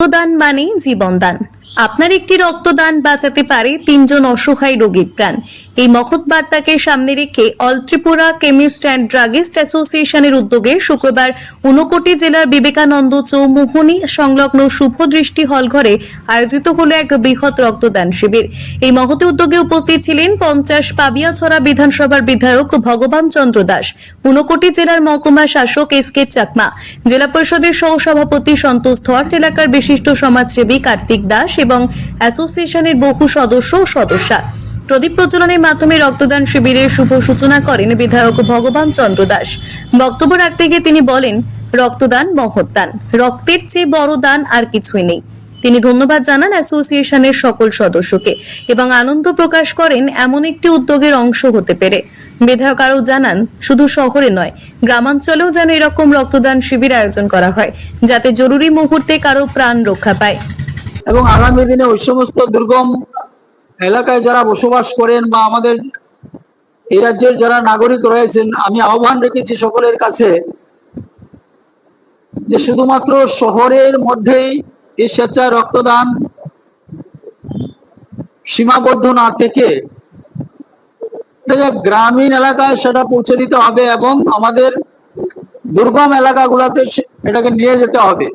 রক্তদান মানে জীবনদান। আপনার একটি রক্তদান বাঁচাতে পারে তিনজন অসহায় রোগীর প্রাণ। এই মহৎ বার্তাকে সামনে রেখে all Tripura chemist and druggist অ্যাসোসিয়েশনের উদ্যোগে শুক্রবার ঊনকোটি জেলার বিবেকানন্দ চৌমুহনী সংলগ্ন শুভদৃষ্টি হলঘরে আয়োজিত হলো এক বৃহৎ রক্তদান শিবির। এই মহতি উদ্যোগে উপস্থিত ছিলেন পঞ্চাশ পাবিয়াছড়া বিধানসভার বিধায়ক ভগবান চন্দ্র দাস, ঊনকোটি জেলার মহকুমা শাসক এস কে চাকমা, জেলা পরিষদের সহসভাপতি সন্তোষ ধর এলাকার বিশিষ্ট সমাজসেবী কার্তিক দাস এবং অ্যাসোসিয়েশনের বহু সদস্য ও সদস্যা। প্রদীপ প্রজ্বলনের মাধ্যমে রক্তদান শিবিরের শুভ সূচনা করেন বিধায়ক ভগবান চন্দ্র দাস। বক্তব্য রাখতে গিয়ে তিনি বলেন, রক্তদান মহৎ দান রক্তের চেয়ে বড় দান আর কিছুই নেই। তিনি ধন্যবাদ জানান অ্যাসোসিয়েশনের সকল সদস্যকে এবং আনন্দ প্রকাশ করেন এমন একটি উদ্যোগের অংশ হতে পেরে। বিধায়ক আরও জানান, শুধু শহরে নয়, গ্রামাঞ্চলেও যেন এরকম রক্তদান শিবির আয়োজন করা হয়, যাতে জরুরি মুহূর্তে কারও প্রাণ রক্ষা পায়। এবং আগামী দিনে ওই সমস্ত দুর্গম এলাকায় যারা বসবাস করেন বা আমাদের এই রাজ্যের যারা নাগরিক রয়েছেন, আমি আহ্বান রেখেছি সকলের কাছে যে শুধুমাত্র শহরের মধ্যেই এই স্বেচ্ছায় রক্তদান সীমাবদ্ধ না থেকে গ্রামীণ এলাকায় সেটা পৌঁছে দিতে হবে এবং আমাদের দুর্গম এলাকাগুলোতে এটাকে নিয়ে যেতে হবে।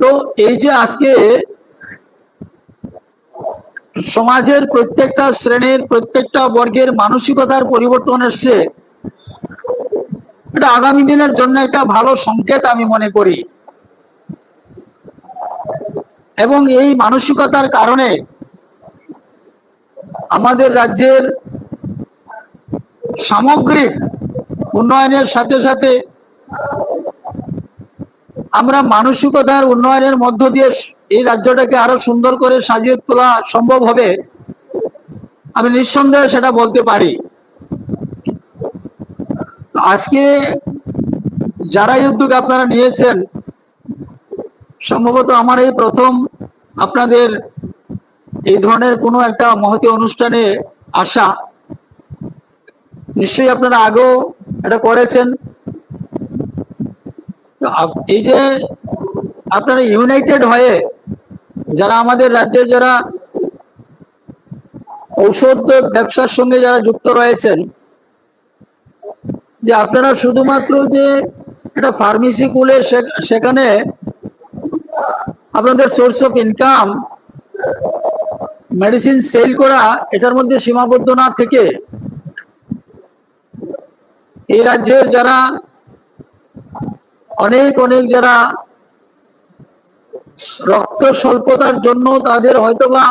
তো এই যে আজকে সমাজের প্রত্যেকটা শ্রেণির প্রত্যেকটা বর্গের মানসিকতার পরিবর্তন এসছে, এটা আগামী দিনের জন্য একটা ভালো সংকেত আমি মনে করি। এবং এই মানসিকতার কারণে আমাদের রাজ্যের সামগ্রিক উন্নয়নের সাথে সাথে আমরা মানসিকতার উন্নয়নের মধ্য দিয়ে এই রাজ্যটাকে আরও সুন্দর করে সাজিয়ে তোলা সম্ভব হবে? আমি নিঃসন্দেহে সেটা বলতে পারি। আজকে যারা উদ্যোগ আপনারা নিয়েছেন, সম্ভবত আমার এই প্রথম আপনাদের এই ধরনের কোনো একটা মহতি অনুষ্ঠানে আসা। নিশ্চয়ই আপনারা আগেও এটা করেছেন। এই যে আপনারা ইউনাইটেড হয়ে যারা আমাদের রাজ্যের যারা ঔষধ ব্যবসার সঙ্গে যারা যুক্ত রয়েছেন, যে আপনারা শুধুমাত্র যে একটা ফার্মেসি খুলে সেখানে আপনাদের source of income medicine sale করা, এটার মধ্যে সীমাবদ্ধ না থেকে এই রাজ্যের যারা অনেক অনেক যারা রক্ত স্বল্পতার জন্য তাদের হয়তোবা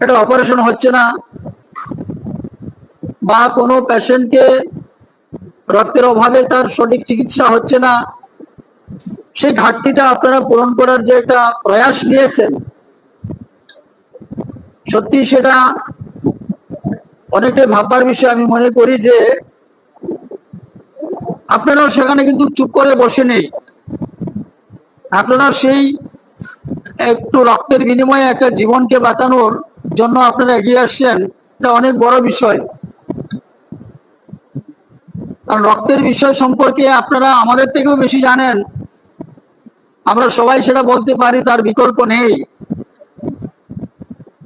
একটা অপারেশন হচ্ছে না বা কোনো পেশেন্টকে রক্তের অভাবে তার সঠিক চিকিৎসা হচ্ছে না। সেই ঘাটতিটা আপনারা পূরণ করার যে একটা প্রয়াস নিয়েছেন, সত্যি সেটা অনেকটাই ভাববার বিষয় আমি মনে করি যে আপনারাও সেখানে কিন্তু চুপ করে বসে নেই। আপনারা সেই একটু রক্তের বিনিময়ে একটা জীবনকে বাঁচানোর জন্য আপনারা এগিয়ে আসছেন, এটা অনেক বড় বিষয়। কারণ রক্তের বিষয় সম্পর্কে আপনারা আমাদের থেকেও বেশি জানেন। আমরা সবাই সেটা বলতে পারি, তার বিকল্প নেই।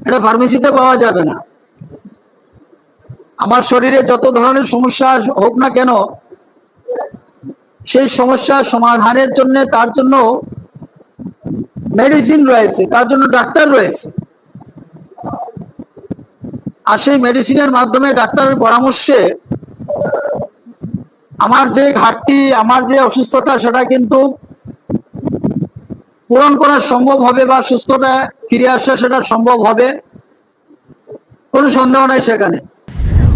এটা ফার্মেসিতে পাওয়া যাবে না। আমার শরীরে যত ধরনের সমস্যা হোক না কেন সেই সমস্যা সমাধানের জন্য, তার জন্য মেডিসিন রয়েছে, তার জন্য ডাক্তার রয়েছে। আর সেই মেডিসিনের মাধ্যমে ডাক্তারের পরামর্শে আমার যে ঘাটতি, আমার যে অসুস্থতা, সেটা কিন্তু পূরণ করা সম্ভব হবে বা সুস্থতা ফিরে আসা সেটা সম্ভব হবে। কোনো সন্দেহ নাই সেখানে।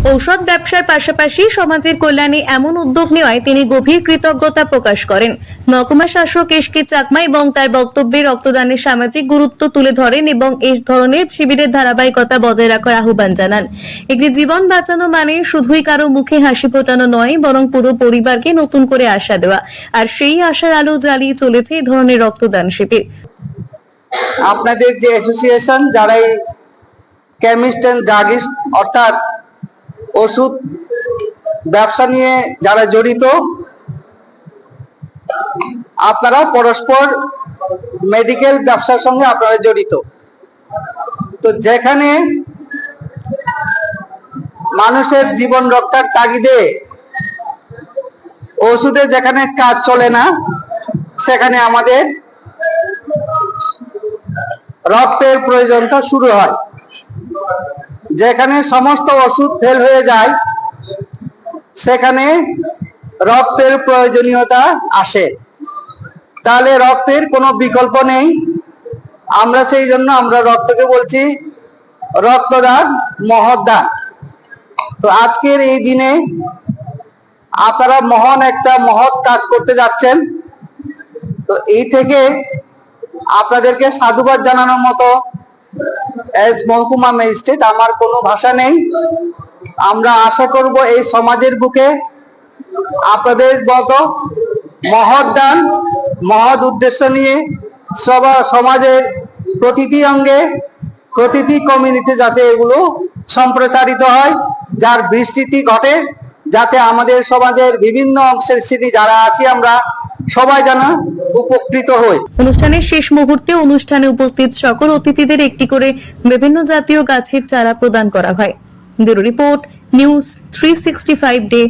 ঔষধ ব্যবসার পাশাপাশি সমাজের কল্যাণে এমন উদ্যোগ নেওয়ায় তিনি গভীর কৃতজ্ঞতা প্রকাশ করেন। মহকুমা শাসক এসকে চাকমা এবং তার বক্তব্যে রক্তদানের সামাজিক গুরুত্ব তুলে ধরেন এবং এই ধরনের শিবিরের ধারাবাহিকতা বজায় রাখার আহ্বান জানান। একটি জীবন বাঁচানো মানে শুধুই কারও মুখে হাসি ফোটানো নয়, বরং পুরো পরিবারকে নতুন করে আশা দেওয়া। আর সেই আশার আলো জ্বালিয়ে চলেছে এই ধরনের রক্তদান শিবির। আপনাদের যে অ্যাসোসিয়েশন যারা কেমিস্ট অ্যান্ড ড্রাগিস্ট অর্থাৎ ওষুধ, ব্যবসা নিয়ে যারা জড়িত, আপনারা পরস্পর মেডিকেল ব্যবসার সঙ্গে আপনারা জড়িত। তো যেখানে মানুষের জীবন রক্ষার তাগিদে ওষুধে যেখানে কাজ চলে না, সেখানে আমাদের রক্তের প্রয়োজনটা শুরু হয়। যেখানে সমস্ত ওষুধ ফেল হয়ে যায়, সেখানে রক্তের প্রয়োজনীয়তা আসে। তাহলে রক্তের কোনো বিকল্প নেই। আমরা সেই জন্য আমরা রক্তকে বলছি রক্তদান মহৎদান তো আজকের এই দিনে আপনারা মহান একটা মহৎ কাজ করতে যাচ্ছেন। তো এই থেকে আপনাদেরকে সাধুবাদ জানানোর মতো এস মহকুমা ম্যাজিস্ট্রেট আমার কোনো ভাষা নেই। আমরা আশা করব এই সমাজের বুকে আপনাদের মতো মহৎ দান মহৎ উদ্দেশ্য নিয়ে সবা সমাজের প্রতিটি অঙ্গে, প্রতিটি কমিউনিটি যাতে এগুলো সম্প্রচারিত হয়, যার বিস্তৃতি ঘটে, যাতে আমাদের সমাজের বিভিন্ন অংশের স্মৃতি, যারা আছি আমরা সবাই যেন উপকৃত হই। অনুষ্ঠানের শেষ মুহূর্তে অনুষ্ঠানে উপস্থিত সকল অতিথিদের একটি করে বিভিন্ন জাতীয় গাছের চারা প্রদান করা হয়। Bureau report, news three day.